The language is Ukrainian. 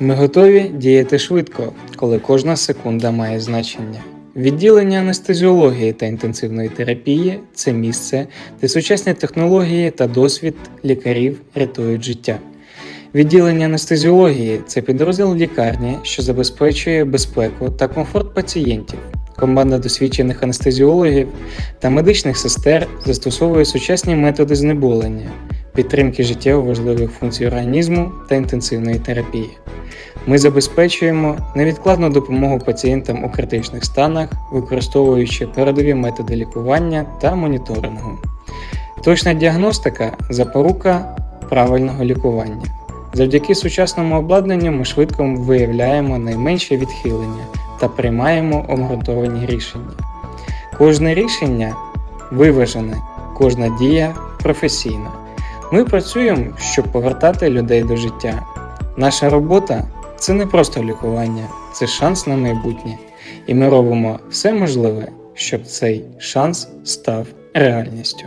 Ми готові діяти швидко, коли кожна секунда має значення. Відділення анестезіології та інтенсивної терапії це місце, де сучасні технології та досвід лікарів рятують життя. Відділення анестезіології це підрозділ лікарні, що забезпечує безпеку та комфорт пацієнтів. Команда досвідчених анестезіологів та медичних сестер застосовує сучасні методи знеболення, підтримки життєво важливих функцій організму та інтенсивної терапії. Ми забезпечуємо невідкладну допомогу пацієнтам у критичних станах, використовуючи передові методи лікування та моніторингу. Точна діагностика запорука правильного лікування. Завдяки сучасному обладнанню ми швидко виявляємо найменші відхилення та приймаємо обґрунтовані рішення. Кожне рішення виважене, кожна дія професійна. Ми працюємо, щоб повертати людей до життя. Наша робота це не просто лікування, це шанс на майбутнє. І ми робимо все можливе, щоб цей шанс став реальністю.